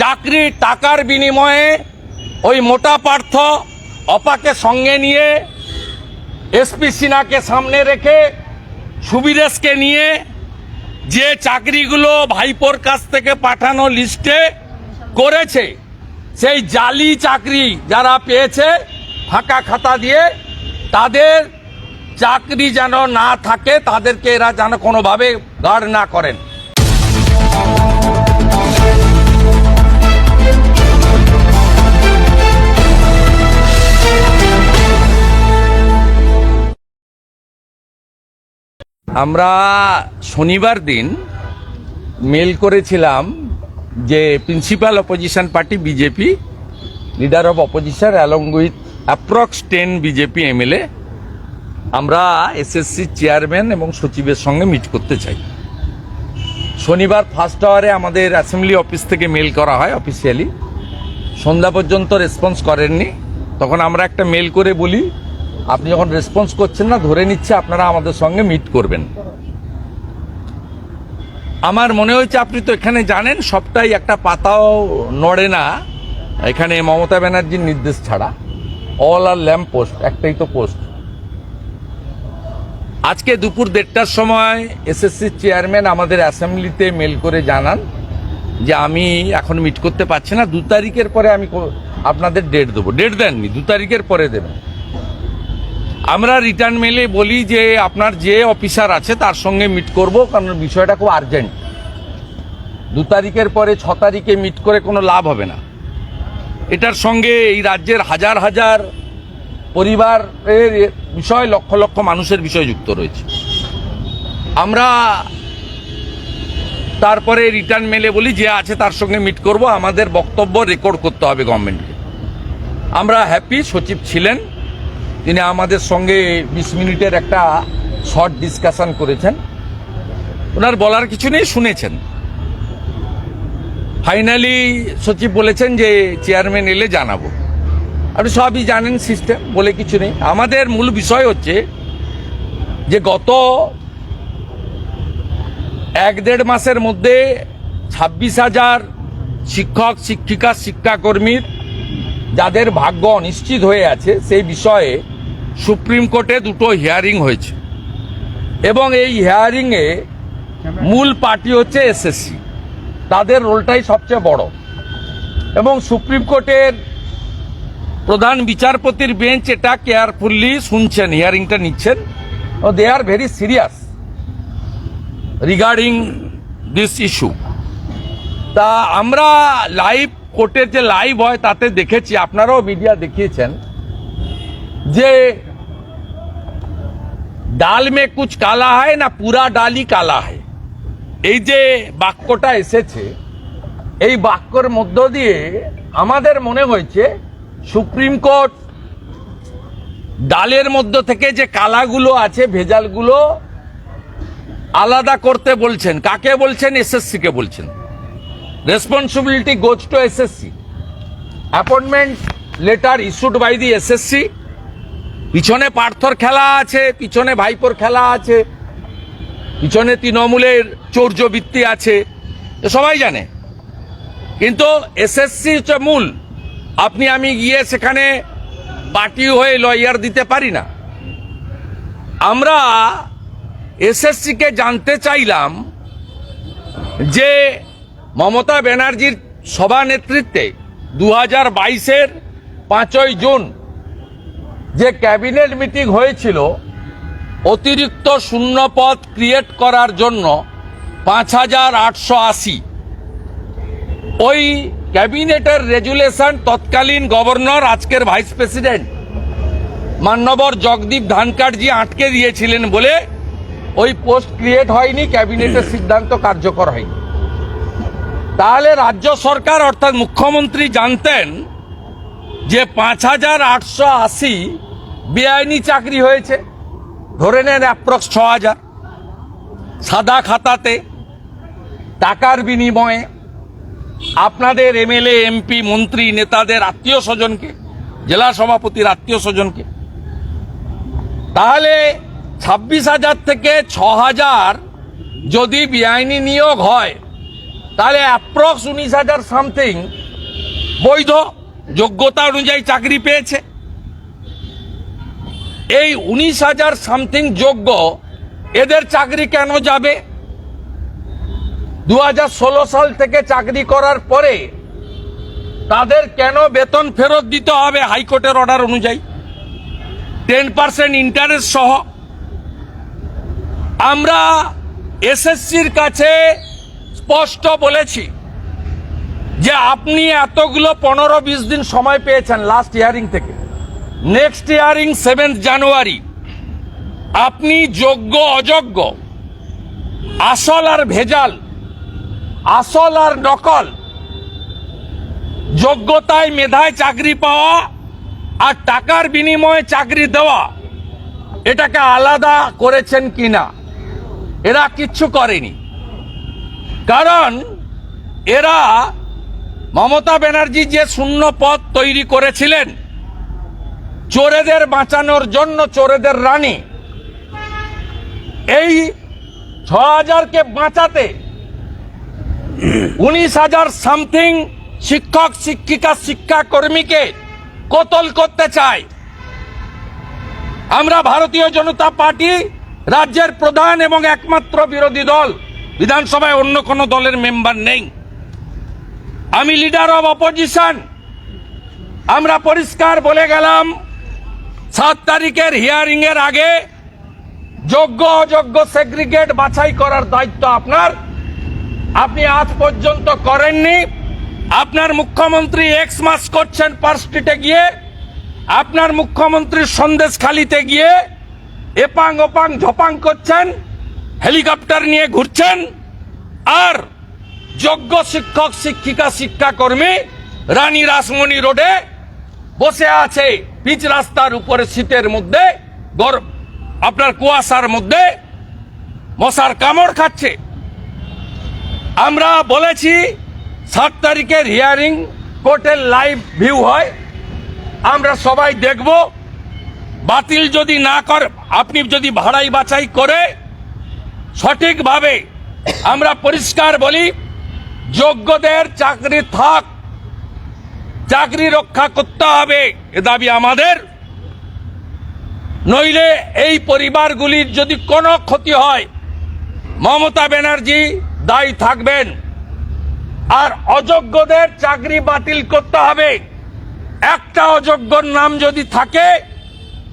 চাকরি টাকার বিনিময়ে ওই মোটা পার্থ অপাকে সঙ্গে নিয়ে এসপি সিনহাকে সামনে রেখে সুবিরেশকে নিয়ে যে চাকরিগুলো ভাইপোর কাছ থেকে পাঠানো লিস্টে করেছে, সেই জালি চাকরি যারা পেয়েছে ফাঁকা খাতা দিয়ে, তাদের চাকরি যেন না থাকে, তাদেরকে এরা যেন কোনোভাবে গার্ড না করেন। আমরা শনিবার দিন মেল করেছিলাম যে principal opposition party BJP leader of opposition along with approx ten BJP MLA আমরা এসএসসি চেয়ারম্যান এবং সচিবের সঙ্গে মিট করতে চাই। শনিবার ফার্স্ট আওয়ারে আমাদের অ্যাসেম্বলি অফিস থেকে মেল করা হয় অফিসিয়ালি সন্ধ্যা পর্যন্ত রেসপন্স করেননি। তখন আমরা একটা মেল করে বলি আপনি যখন রেসপন্স করছেন না, ধরে নিচ্ছে আপনারা আমাদের সঙ্গে মিট করবেন। আমার মনে হয়েছে আপনি তো এখানে জানেন, সবটাই একটা পাতাও নড়ে না। এখানে মমতা ব্যানার্জির নির্দেশ ছাড়া। অল আর ল্যাম্প পোস্ট একটাই তো পোস্ট আজকে দুপুর দেড়টার সময় এসএসসি চেয়ারম্যান আমাদের অ্যাসেম্বলিতে মেল করে জানান যে, আমি এখন মিট করতে পারছি না। দু তারিখের পরে আমি আপনাদের ডেট দেবো। ডেট দেননি, দু তারিখের পরে দেবেন। আমরা রিটার্ন মেলে বলি যে আপনার যে অফিসার আছে, তার সঙ্গে মিট করব, কারণ বিষয়টা খুব আর্জেন্ট দু তারিখের পরে ছ তারিখে মিট করে কোনো লাভ হবে না। এটার সঙ্গে এই রাজ্যের হাজার হাজার পরিবারের বিষয়, লক্ষ লক্ষ মানুষের বিষয় যুক্ত রয়েছে। আমরা তারপরে রিটার্ন মেলে বলি যে আছে, তার সঙ্গে মিট করব, আমাদের বক্তব্য রেকর্ড করতে হবে গভর্নমেন্টকে আমরা হ্যাপি সচিব ছিলেন। তিনি আমাদের সঙ্গে বিশ মিনিটের একটা শর্ট ডিসকাশন করেছেন, ওনার বলার কিছু নেই, শুনেছেন। ফাইনালি সচিব বলেছেন যে চেয়ারম্যান এলে জানাব। আপনি সবই জানেন সিস্টেম বলে কিছু নেই। আমাদের মূল বিষয় হচ্ছে যে গত এক দেড় মাসের মধ্যে ছাব্বিশ হাজার শিক্ষক, শিক্ষিকা, শিক্ষাকর্মীর যাদের ভাগ্য অনিশ্চিত হয়ে আছে, সেই বিষয়ে সুপ্রিম কোর্টে দুটো হিয়ারিং হয়েছে। এবং এই হিয়ারিংয়ে মূল পার্টি হচ্ছে এসএসসি তাদের রোলটাই সবচেয়ে বড়। এবং সুপ্রিম কোর্টের প্রধান বিচারপতির বেঞ্চ এটা কেয়ারফুললি শুনছেন, হিয়ারিংটা নিচ্ছেন। ও they are very serious regarding this issue তা আমরা লাইভ কোর্টের যে লাইভ হয়, তাতে দেখেছি, আপনারাও মিডিয়া দেখিয়েছেন যে ডাল মে কুচ কালা হয় না পুরা ডালই কালা হয় এই যে বাক্যটা এসেছে, এই বাক্যর মধ্য দিয়ে আমাদের মনে হয়েছে, সুপ্রিম কোর্ট ডালের মধ্য থেকে যে কালাগুলো আছে, ভেজালগুলো আলাদা করতে বলছেন। কাকে বলছেন? এসএসসি কে বলছেন responsibility goes to SSC appointment letter issued by the SSC পিছনে পার্থর খেলা আছে, পিছনে ভাইপোর খেলা আছে, পিছনে তৃণমূলের চৌর্যবৃত্তি আছে সবাই জানে। কিন্তু এসএসসি হচ্ছে মূল। আপনি, আমি গিয়ে সেখানে পার্টি হয়ে লয়ার দিতে পারি না। আমরা এসএসসিকে জানতে চাইলাম যে মমতা ব্যানার্জির সভানেতৃত্বে দু হাজার বাইশের পাঁচই জুন যে ক্যাবিনেট মিটিং হয়েছিল, অতিরিক্ত শূন্য পদ ক্রিয়েট করার জন্য পাঁচ হাজার আটশো আশি। ওই ক্যাবিনেটের রেজুলেশন তৎকালীন গভর্নর, আজকের ভাইস প্রেসিডেন্ট, মান্যবর জগদীপ ধানকারজি আটকে দিয়েছিলেন বলে ওই পোস্ট ক্রিয়েট হয়নি, ক্যাবিনেটের সিদ্ধান্ত কার্যকর হয়নি। তাহলে রাজ্য সরকার, অর্থাৎ মুখ্যমন্ত্রী জানতেন যে পাঁচ হাজার আটশো আশি বেআইনি চাকরি হয়েছে, ধরে নেন অ্যাপ্রক্স ছ হাজার সাদা খাতাতে, টাকার বিনিময়ে আপনাদের এমএলএ, এমপি, মন্ত্রী, নেতাদের আত্মীয় স্বজনকে, জেলা সভাপতির আত্মীয় স্বজনকে, তাহলে ছাব্বিশ হাজার থেকে ছ হাজার যদি বেআইনি নিয়োগ হয়, তাহলে অ্যাপ্রক্স উনিশ হাজার সামথিং বৈধ। যোগ্যতা অনুযায়ী চাকরি পেয়েছে। এই উনিশ হাজার সামথিং যোগ্য, এদের চাকরি কেন যাবে? দু হাজার ষোলো সাল থেকে চাকরি করার পরে তাদের কেন বেতন ফেরত দিতে হবে হাইকোর্টের অর্ডার অনুযায়ী? টেন পার্সেন্ট ইন্টারেস্ট সহ। আমরা এসএসসির কাছে স্পষ্ট বলেছি যে আপনি এতগুলো পনেরো বিশ দিন সময় পেয়েছেন লাস্ট ইয়ারিং থেকে। নেক্সট ইয়ারিং সেভেন্থ জানুয়ারি আপনি যোগ্য, অযোগ্য, আসল আর ভেজাল, আসল আর নকল, যোগ্যতায় মেধায় চাকরি পাওয়া আর টাকার বিনিময়ে চাকরি দেওয়া, এটাকে আলাদা করেছেন কিনা? এরা কিচ্ছু করেনি। কারণ এরা মমতা ব্যানার্জি যে শূন্য পদ তৈরি করেছিলেন, চোরেদের বাঁচানোর জন্য চোরেদের রানী, এই ছ হাজারকে বাঁচাতে উনিশ হাজার সামথিং শিক্ষক, শিক্ষিকা শিক্ষা কর্মীকে কতল করতে চায়। আমরা ভারতীয় জনতা পার্টি রাজ্যের প্রধান এবং একমাত্র বিরোধী দল। বিধানসভায় অন্য কোনো দলের মেম্বার নেই। আমি লিডার অব অপোজিশন আমরা পরিষ্কার বলে গেলাম, সাত তারিখের হিয়ারিং এর আগে যোগ্য অযোগ্য সেগ্রিগেট বাছাই করার দায়িত্ব আপনার। আপনি আজ পর্যন্ত করেননি। আপনার মুখ্যমন্ত্রী এক্স মাস করছেন পার্ক স্ট্রিটে গিয়ে। আপনার মুখ্যমন্ত্রীর সন্দেশ খালিতে গিয়ে এপাং ওপাং ঝপাং করছেন। হেলিকপ্টার নিয়ে ঘুরছেন। আর যোগ্য শিক্ষক, শিক্ষিকা, শিক্ষাকর্মী রানী রাসমণি রোডে বসে আছে পিচ রাস্তার উপরে শীতের মধ্যে আপনার কুয়াশার মধ্যে মশার কামড় খাচ্ছে। আমরা বলেছি সাত তারিখের হিয়ারিং কোর্টের লাইভ ভিউ হয়। আমরা সবাই দেখব। বাতিল যদি না কর, আপনি যদি ভাড়াই বাছাই করে সঠিকভাবে আমরা পরিষ্কার বলি যোগ্যদের চাকরি থাক। চাকরি রক্ষা করতে হবে, এ দাবি আমাদের। নইলে এই পরিবারগুলির যদি কোনো ক্ষতি হয়, মমতা ব্যানার্জি দায়ী থাকবেন। আর অযোগ্যদের চাকরি বাতিল করতে হবে। একটা অযোগ্যর নাম যদি থাকে,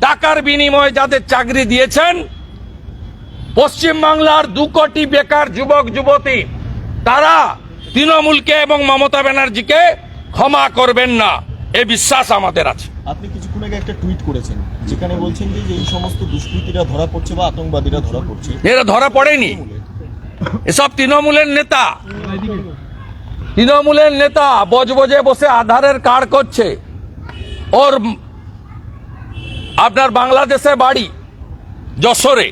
টাকার বিনিময়ে যাদের চাকরি দিয়েছেন, পশ্চিমবাংলার দু কোটি বেকার যুবক, যুবতী, তারা তৃণমূলকে এবং মমতা ব্যানার্জিকে ক্ষমা করবেন না। এ বিশ্বাস আমাদের আছে। আপনি কিছুক্ষণ আগে একটা টুইট করেছেন যেখানে বলছেন যে এই সমস্ত দুষ্কৃতীরা ধরা পড়ছে বা আতঙ্কবাদীরা ধরা পড়ছে। এরা ধরা পড়েনি। এসব তৃণমূলের নেতা। তৃণমূলের নেতা বজবজে বসে আধারের কার্ড করছে। ওর আপনার বাংলাদেশে বাড়ি যশোরে।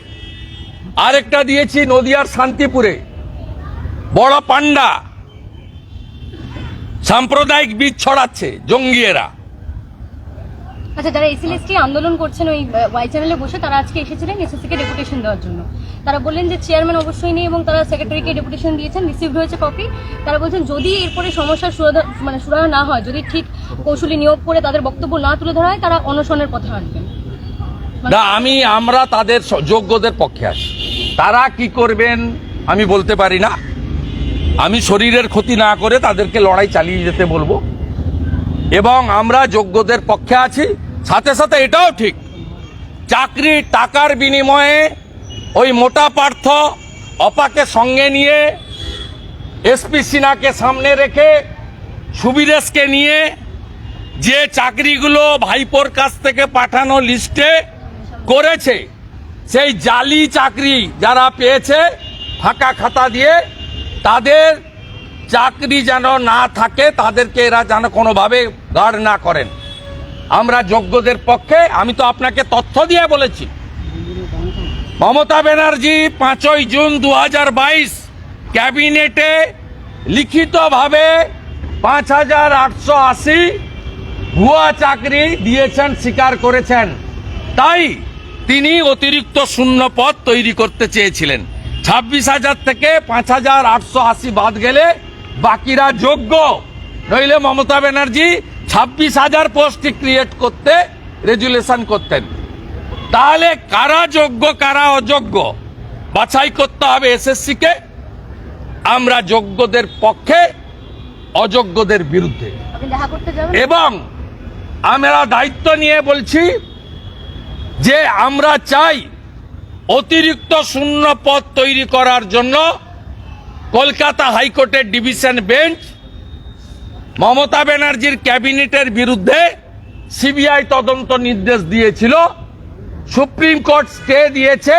আরেকটা দিয়েছি নদিয়ার শান্তিপুরে। বড় পান্ডা সাম্প্রদায়িক বীজ ছড়াচ্ছে জঙ্গিয়েরা। আচ্ছা যারা এসএলএসটি আন্দোলন করছেন ওই ওয়াই চ্যানেলে বসে তারা আজকে এসেছিলেন এসএসসি কে ডেপুটেশন দেওয়ার জন্য। তারা বললেন যে চেয়ারম্যান অবশ্যই নেই এবং তারা সেক্রেটারিকে ডেপুটেশন দিয়েছেন রিসিভড হয়েছে কপি তারা বলছেন যদি এরপরে সমস্যার সুরাধা মানে সুরাহা না হয় যদি ঠিক কৌশলী নিয়োগ করে তাদের বক্তব্য না তুলে ধরা হয় তারা অনশনের পথে হাঁটবেন। না আমি আমরা তাদের যোগ্যদের পক্ষে আছি। তারা কি করবেন আমি বলতে পারি না। আমি শরীরের ক্ষতি না করে তাদেরকে লড়াই চালিয়ে যেতে বলব। এবং আমরা যোগ্যদের পক্ষে আছি। সাথে সাথে এটাও ঠিক। চাকরি টাকার বিনিময়ে ওই মোটা পার্থ অপাকে সঙ্গে নিয়ে এসপি সিনহাকে সামনে রেখে সুবিরেশকে নিয়ে যে চাকরিগুলো ভাইপোর কাছ থেকে পাঠানো লিস্টে করেছে, সেই জালি চাকরি যারা পেয়েছে, ফাঁকা খাতা দিয়ে তাদের চাকরি যেন না থাকে, তাদেরকে এরা যেন কোনোভাবে গার্ড না করেন। আমরা যোগ্যদের পক্ষে, আমি তো আপনাকে তথ্য দিয়ে বলেছি। মমতা ব্যানার্জি পাঁচই জুন দু হাজার বাইশ ক্যাবিনেটে লিখিতভাবে পাঁচ হাজার আটশো আশি ভুয়া চাকরি দিয়েছেন, স্বীকার করেছেন। তাই তিনি অতিরিক্ত শূন্য পদ তৈরি করতে চেয়েছিলেন। ছাব্বিশ হাজার থেকে পাঁচ হাজার আটশো আশি বাদ গেলে বাকিরা যোগ্য। নইলে মমতা ব্যানার্জি ছাব্বিশ হাজার পোস্ট ক্রিয়েট করতে রেজুলেশন করতেন। তাহলে কারা যোগ্য কারা অযোগ্য? বাছাই করতে হবে এসএসসি কে আমরা যোগ্যদের পক্ষে অযোগ্যদের বিরুদ্ধে। এবং আমরা দায়িত্ব নিয়ে বলছি যে আমরা চাই অতিরিক্ত শূন্য পদ তৈরি করার জন্য কলকাতা হাইকোর্টের ডিভিশন বেঞ্চ মমতা ব্যানার্জির ক্যাবিনেটের বিরুদ্ধে সিবিআই তদন্ত নির্দেশ দিয়েছিল। সুপ্রিম কোর্ট স্টে দিয়েছে,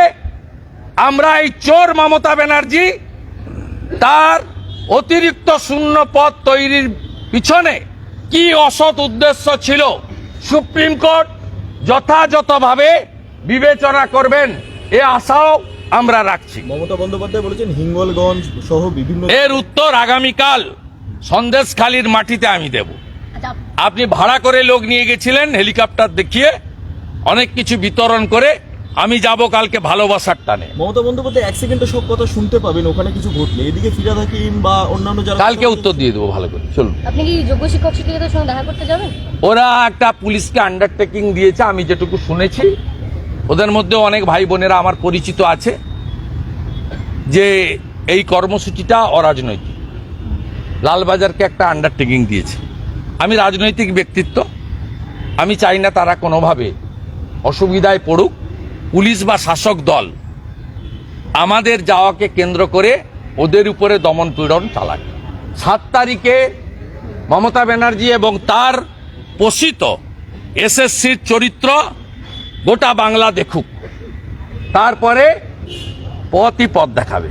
আমরা এই চোর মমতা ব্যানার্জি তার অতিরিক্ত শূন্য পদ তৈরির পিছনে কি অসৎ উদ্দেশ্য ছিল? সুপ্রিম কোর্ট যথাযথভাবে বিবেচনা করবেন। এ আশাও আমরা রাখছি। মমতা বন্দ্যোপাধ্যায় বলেছেন হিঙ্গলগঞ্জ সহ বিভিন্ন এর উত্তর আগামীকাল সন্দেশখালীর মাটিতে আমি দেব। আচ্ছা। আপনি ভাড়া করে লোক নিয়ে গেছিলেন হেলিকপ্টার দেখিয়ে অনেক কিছু বিতরণ করে আমি যাব কালকে ভালোবাসার টানে। মমতা বন্দ্যোপাধ্যায় এক সেকেন্ডে সব কথা শুনতে পাবেন ওখানে কিছু ঘটলে। এদিকে ফিরাদ হাকিম বা অন্যান্য যারা কালকে উত্তর দিয়ে দেবো ভালো করে চলুন। আপনি কি যোগ্য শিক্ষক শিক্ষিকাদের সঙ্গে দেখা করতে যাবেন? ওরা একটা পুলিশকে আন্ডারটেকিং দিয়েছে আমি যেটুকু শুনেছি। ওদের মধ্যে অনেক ভাই বোনেরা আমার পরিচিত আছে যে এই কর্মসূচিটা অরাজনৈতিক। লালবাজারকে একটা আন্ডারটেকিং দিয়েছে। আমি রাজনৈতিক ব্যক্তিত্ব। আমি চাই না তারা কোনোভাবে অসুবিধায় পড়ুক। পুলিশ বা শাসক দল আমাদের যাওয়াকে কেন্দ্র করে ওদের উপরে দমন পীড়ন চালায়। সাত তারিখে মমতা ব্যানার্জি এবং তার পোষিত এসএসসির চরিত্র গোটা বাংলা দেখুক। তারপরে পথই পথ দেখাবে।